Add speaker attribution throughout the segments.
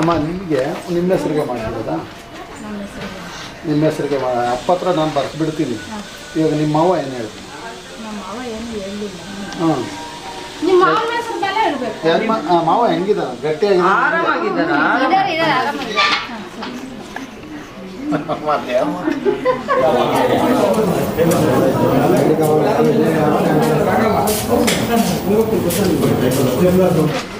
Speaker 1: ಅಮ್ಮ ನಿಮಗೆ ನಿಮ್ಮ ಹೆಸರಿಗೆ ಮಾಡಿರೋದಾ ನಿಮ್ಮ ಹೆಸರಿಗೆ ಮಾ- ಅಪ್ಪ ಹತ್ರ ನಾನು ಬರ್ಸ್ಬಿಡ್ತೀನಿ ಇವಾಗ ನಿಮ್ಮ ಮಾವ ಏನು ಹೇಳ್ತೀನಿ?
Speaker 2: ನಮ್ಮ ಮಾವ ಏನು ಹೇಳಲಿಲ್ಲ
Speaker 1: ಹಾಂ. ಮಾವ ಹೆಂಗಿದ್ದಾನೆ ಗಟ್ಟಿಯಾಗಿ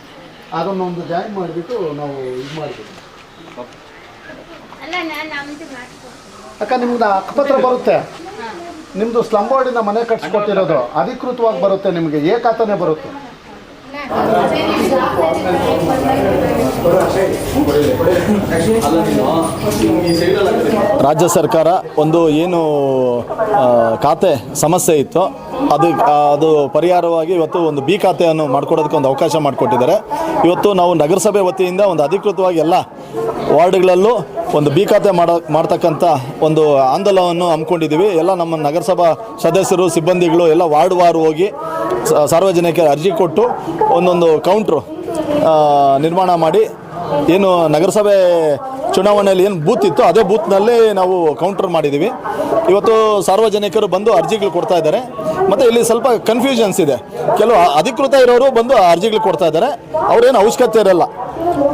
Speaker 1: ಅದನ್ನೊಂದು ಜಾಯಿನ್ ಮಾಡಿಬಿಟ್ಟು ನಾವು ಇದು
Speaker 2: ಮಾಡ್ತೀವಿ
Speaker 1: ಅಕ್ಕ ನಿಮ್ದು ಅಕ್ಕಪತ್ರ ಬರುತ್ತೆ. ನಿಮ್ಮದು ಸ್ಲಮ್ ಬೋರ್ಡಿಂದ ಮನೆ ಕಟ್ಸ್ಕೊಟ್ಟಿರೋದು ಅಧಿಕೃತವಾಗಿ ಬರುತ್ತೆ ನಿಮಗೆ ಏಕಾತನೇ ಖಾತಾನೆ ಬರುತ್ತೆ.
Speaker 3: ರಾಜ್ಯ ಸರ್ಕಾರ ಒಂದು ಏನು ಖಾತೆ ಸಮಸ್ಯೆ ಇತ್ತು ಅದು ಅದು ಪರಿಹಾರವಾಗಿ ಇವತ್ತು ಒಂದು ಬಿ ಖಾತೆಯನ್ನು ಮಾಡಿಕೊಡೋದಕ್ಕೆ ಒಂದು ಅವಕಾಶ ಮಾಡಿಕೊಟ್ಟಿದ್ದಾರೆ. ಇವತ್ತು ನಾವು ನಗರಸಭೆ ವತಿಯಿಂದ ಒಂದು ಅಧಿಕೃತವಾಗಿ ಎಲ್ಲ ವಾರ್ಡ್ಗಳಲ್ಲೂ ಒಂದು ಬಿ ಖಾತೆ ಮಾಡ, ಮಾಡ್ತಕ್ಕಂಥ ಒಂದು ಆಂದೋಲನವನ್ನು ಹಮ್ಮಿಕೊಂಡಿದ್ದೀವಿ. ಎಲ್ಲ ನಮ್ಮ ನಗರಸಭಾ ಸದಸ್ಯರು, ಸಿಬ್ಬಂದಿಗಳು, ಎಲ್ಲ ವಾರ್ಡ್ ವಾರು ಹೋಗಿ ಸಾರ್ವಜನಿಕರ ಅರ್ಜಿ ಕೊಟ್ಟು ಒಂದೊಂದು ಕೌಂಟ್ರು ನಿರ್ಮಾಣ ಮಾಡಿ ಏನು ನಗರಸಭೆ ಚುನಾವಣೆಯಲ್ಲಿ ಏನು ಬೂತ್ ಇತ್ತು, ಅದೇ ಬೂತ್ನಲ್ಲಿ ನಾವು ಕೌಂಟರ್ ಮಾಡಿದ್ದೀವಿ ಇವತ್ತು ಸಾರ್ವಜನಿಕರು ಬಂದು ಅರ್ಜಿಗಳು ಕೊಡ್ತಾ ಇದ್ದಾರೆ. ಮತ್ತು ಇಲ್ಲಿ ಸ್ವಲ್ಪ ಕನ್ಫ್ಯೂಷನ್ಸ್ ಇದೆ. ಕೆಲವು ಅಧಿಕೃತ ಇರೋರು ಬಂದು ಅರ್ಜಿಗಳು ಕೊಡ್ತಾ ಇದ್ದಾರೆ. ಅವ್ರೇನು ಅವಶ್ಯಕತೆ ಇರಲ್ಲ.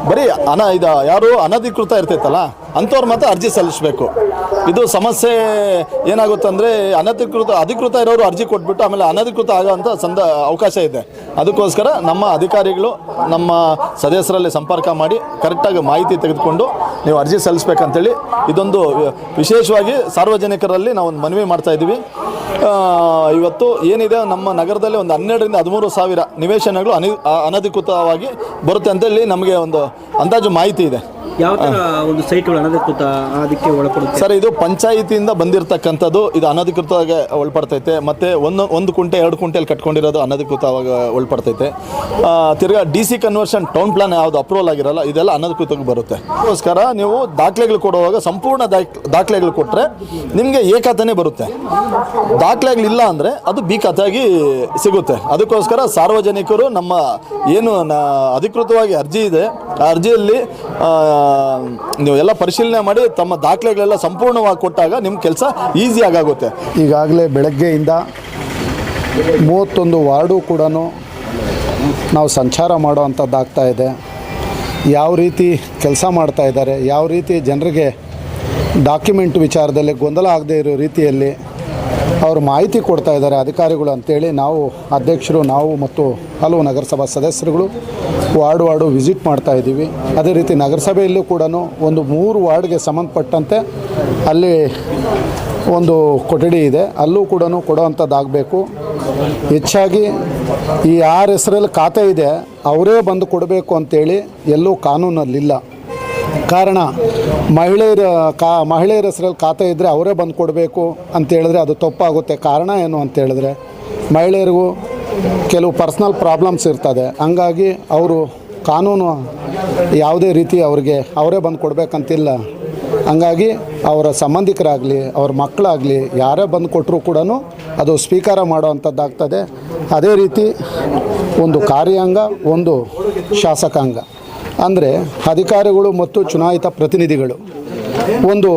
Speaker 3: ಬರೀ ಅನ, ಇದು ಯಾರು ಅನಧಿಕೃತ ಇರ್ತೈತಲ್ಲ, ಅಂಥವ್ರು ಮಾತ್ರ ಅರ್ಜಿ ಸಲ್ಲಿಸಬೇಕು. ಇದು ಸಮಸ್ಯೆ ಏನಾಗುತ್ತೆ ಅಂದರೆ ಅನಧಿಕೃತ, ಅಧಿಕೃತ ಇರೋರು ಅರ್ಜಿ ಕೊಟ್ಬಿಟ್ಟು ಆಮೇಲೆ ಅನಧಿಕೃತ ಆಗೋವಂಥ ಸಂದ ಅವಕಾಶ ಇದೆ. ಅದಕ್ಕೋಸ್ಕರ ನಮ್ಮ ಅಧಿಕಾರಿಗಳು ನಮ್ಮ ಸದಸ್ಯರಲ್ಲಿ ಸಂಪರ್ಕ ಮಾಡಿ ಕರೆಕ್ಟಾಗಿ ಮಾಹಿತಿ ತೆಗೆದುಕೊಂಡು ನೀವು ಅರ್ಜಿ ಸಲ್ಲಿಸ್ಬೇಕಂತೇಳಿ ಇದೊಂದು ವಿಶೇಷವಾಗಿ ಸಾರ್ವಜನಿಕರಲ್ಲಿ ನಾವು ಒಂದು ಮನವಿ ಮಾಡ್ತಾ ಇದ್ದೀವಿ. ಇವತ್ತು ಏನಿದೆ, ನಮ್ಮ ನಗರದಲ್ಲಿ ಒಂದು ಹನ್ನೆರಡರಿಂದ ಹದಿಮೂರು ಸಾವಿರ ನಿವೇಶನಗಳು ಅನಿ ಅನಧಿಕೃತವಾಗಿ ಬರುತ್ತೆ ಅಂತೇಳಿ ನಮಗೆ ಒಂದು ಅಂದಾಜು ಮಾಹಿತಿ ಇದೆ.
Speaker 4: ಯಾವ ಒಂದು ಸೈಟ್ಗಳು ಅನಧಿಕೃತ ಅದಕ್ಕೆ ಒಳಪಡುತ್ತೆ?
Speaker 3: ಸರ್, ಇದು ಪಂಚಾಯಿತಿಯಿಂದ ಬಂದಿರತಕ್ಕಂಥದ್ದು ಇದು ಅನಧಿಕೃತವಾಗಿ ಒಳಪಡ್ತೈತೆ. ಮತ್ತು ಒಂದು ಒಂದು ಕುಂಟೆ, ಎರಡು ಕುಂಟೆಯಲ್ಲಿ ಕಟ್ಕೊಂಡಿರೋದು ಅನಧಿಕೃತವಾಗಿ ಒಳಪಡ್ತೈತೆ. ತಿರ್ಗಾ D C conversion town plan ಯಾವುದು ಅಪ್ರೂವಲ್ ಆಗಿರಲ್ಲ, ಇದೆಲ್ಲ ಅನಧಿಕೃತವಾಗಿ ಬರುತ್ತೆ. ಅದಕ್ಕೋಸ್ಕರ ನೀವು ದಾಖಲೆಗಳು ಕೊಡುವಾಗ ಸಂಪೂರ್ಣ ದಾಖ್- ದಾಖಲೆಗಳು ಕೊಟ್ಟರೆ ನಿಮಗೆ ಎ ಬರುತ್ತೆ. ದಾಖಲೆಗಳಿಲ್ಲ ಅಂದರೆ ಅದು ಬಿ ಸಿಗುತ್ತೆ. ಅದಕ್ಕೋಸ್ಕರ ಸಾರ್ವಜನಿಕರು ನಮ್ಮ ಏನು ಅಧಿಕೃತವಾಗಿ ಅರ್ಜಿ ಇದೆ ಅರ್ಜಿಯಲ್ಲಿ ನೀವು ಎಲ್ಲ ಪರಿಶೀಲನೆ ಮಾಡಿ ತಮ್ಮ ದಾಖಲೆಗಳೆಲ್ಲ ಸಂಪೂರ್ಣವಾಗಿ ಕೊಟ್ಟಾಗ ನಿಮ್ಮ ಕೆಲಸ ಈಸಿಯಾಗಿ ಆಗುತ್ತೆ
Speaker 1: ಈಗಾಗಲೇ ಬೆಳಗ್ಗೆಯಿಂದ ಮೂವತ್ತೊಂದು ವಾರ್ಡು ಕೂಡ ನಾವು ಸಂಚಾರ ಮಾಡೋವಂಥದ್ದಾಗ್ತಾ ಇದೆ. ಯಾವ ರೀತಿ ಕೆಲಸ ಮಾಡ್ತಾ ಇದ್ದಾರೆ, ಯಾವ ರೀತಿ ಜನರಿಗೆ ಡಾಕ್ಯುಮೆಂಟ್ ವಿಚಾರದಲ್ಲಿ ಗೊಂದಲ ಆಗದೇ ಇರೋ ರೀತಿಯಲ್ಲಿ ಅವರು ಮಾಹಿತಿ ಕೊಡ್ತಾ ಇದ್ದಾರೆ ಅಧಿಕಾರಿಗಳು ಅಂತೇಳಿ ನಾವು ಅಧ್ಯಕ್ಷರು, ನಾವು ಮತ್ತು ಹಲವು ನಗರಸಭಾ ಸದಸ್ಯರುಗಳು ವಾರ್ಡ್ ವಾರ್ಡು ವಿಸಿಟ್ ಮಾಡ್ತಾ ಇದ್ದೀವಿ. ಅದೇ ರೀತಿ ನಗರಸಭೆಯಲ್ಲೂ ಕೂಡ ಒಂದು ಮೂರು ವಾರ್ಡ್ಗೆ ಸಂಬಂಧಪಟ್ಟಂತೆ ಅಲ್ಲಿ ಒಂದು ಕೊಠಡಿ ಇದೆ. ಅಲ್ಲೂ ಕೂಡ ಕೊಡೋವಂಥದ್ದಾಗಬೇಕು. ಹೆಚ್ಚಾಗಿ ಈ ಯಾರ ಹೆಸರಲ್ಲಿ ಖಾತೆ ಇದೆ. ಅವರೇ ಬಂದು ಕೊಡಬೇಕು ಅಂತೇಳಿ ಎಲ್ಲೂ ಕಾನೂನಲ್ಲಿಲ್ಲ. ಕಾರಣ ಮಹಿಳೆಯರ ಕಾ ಮಹಿಳೆಯರ ಹೆಸರಲ್ಲಿ ಖಾತೆ ಇದ್ದರೆ ಅವರೇ ಬಂದು ಕೊಡಬೇಕು ಅಂತ ಹೇಳಿದ್ರೆ ಅದು ತಪ್ಪಾಗುತ್ತೆ. ಕಾರಣ ಏನು ಅಂತ ಹೇಳಿದ್ರೆ ಮಹಿಳೆಯರಿಗೂ ಕೆಲವು ಪರ್ಸ್ನಲ್ ಪ್ರಾಬ್ಲಮ್ಸ್ ಇರ್ತದೆ. ಹಂಗಾಗಿ ಅವರು ಕಾನೂನು ಯಾವುದೇ ರೀತಿ ಅವ್ರಿಗೆ ಅವರೇ ಬಂದು ಕೊಡಬೇಕಂತಿಲ್ಲ. ಹಂಗಾಗಿ ಅವರ ಸಂಬಂಧಿಕರಾಗಲಿ, ಅವ್ರ ಮಕ್ಕಳಾಗಲಿ ಯಾರೇ ಬಂದು ಕೊಟ್ಟರು ಕೂಡ ಅದು ಸ್ವೀಕಾರ ಮಾಡುವಂಥದ್ದಾಗ್ತದೆ. ಅದೇ ರೀತಿ ಒಂದು ಕಾರ್ಯಾಂಗ, ಒಂದು ಶಾಸಕಾಂಗ. ಅಂದರೆ ಅಧಿಕಾರಿಗಳು ಮತ್ತು ಚುನಾಯಿತ ಪ್ರತಿನಿಧಿಗಳು. ಒಂದು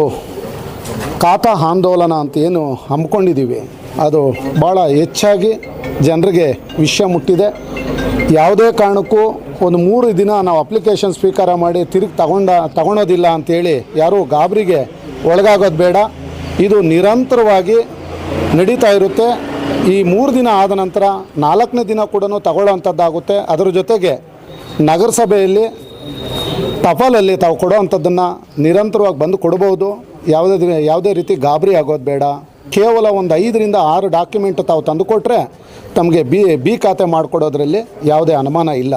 Speaker 1: ಖಾತಾ ಆಂದೋಲನ ಅಂತ ಏನು ಹಮ್ಮಿಕೊಂಡಿದ್ದೀವಿ. ಅದು ಭಾಳ ಹೆಚ್ಚಾಗಿ ಜನರಿಗೆ ವಿಷಯ ಮುಟ್ಟಿದೆ. ಯಾವುದೇ ಕಾರಣಕ್ಕೂ ಒಂದು ಮೂರು ದಿನ ನಾವು ಅಪ್ಲಿಕೇಶನ್ ಸ್ವೀಕಾರ ಮಾಡಿ ತಿರುಗಿ ತಗೊಂಡ, ತಗೊಳೋದಿಲ್ಲ ಅಂಥೇಳಿ ಯಾರೂ ಗಾಬರಿಗೆ ಒಳಗಾಗೋದು ಬೇಡ. ಇದು ನಿರಂತರವಾಗಿ ನಡೀತಾ ಇರುತ್ತೆ. ಈ ಮೂರು ದಿನ ಆದ ನಂತರ ನಾಲ್ಕನೇ ದಿನ ಕೂಡ ತಗೊಳ್ಳೋವಂಥದ್ದಾಗುತ್ತೆ ಅದರ ಜೊತೆಗೆ ನಗರಸಭೆಯಲ್ಲಿ ಟಪಾಲಲ್ಲಿ ತಾವು ಕೊಡೋವಂಥದ್ದನ್ನು ನಿರಂತರವಾಗಿ ಬಂದು ಕೊಡಬಹುದು. ಯಾವುದೇ ಯಾವುದೇ ರೀತಿ ಗಾಬರಿ ಆಗೋದು ಬೇಡ. ಕೇವಲ ಒಂದು ಐದರಿಂದ ಆರು ಡಾಕ್ಯುಮೆಂಟ್ ತಾವು ತಂದುಕೊಟ್ರೆ ತಮಗೆ ಬಿ ಬಿ ಖಾತೆ ಮಾಡಿಕೊಡೋದ್ರಲ್ಲಿ ಯಾವುದೇ ಅನುಮಾನ ಇಲ್ಲ.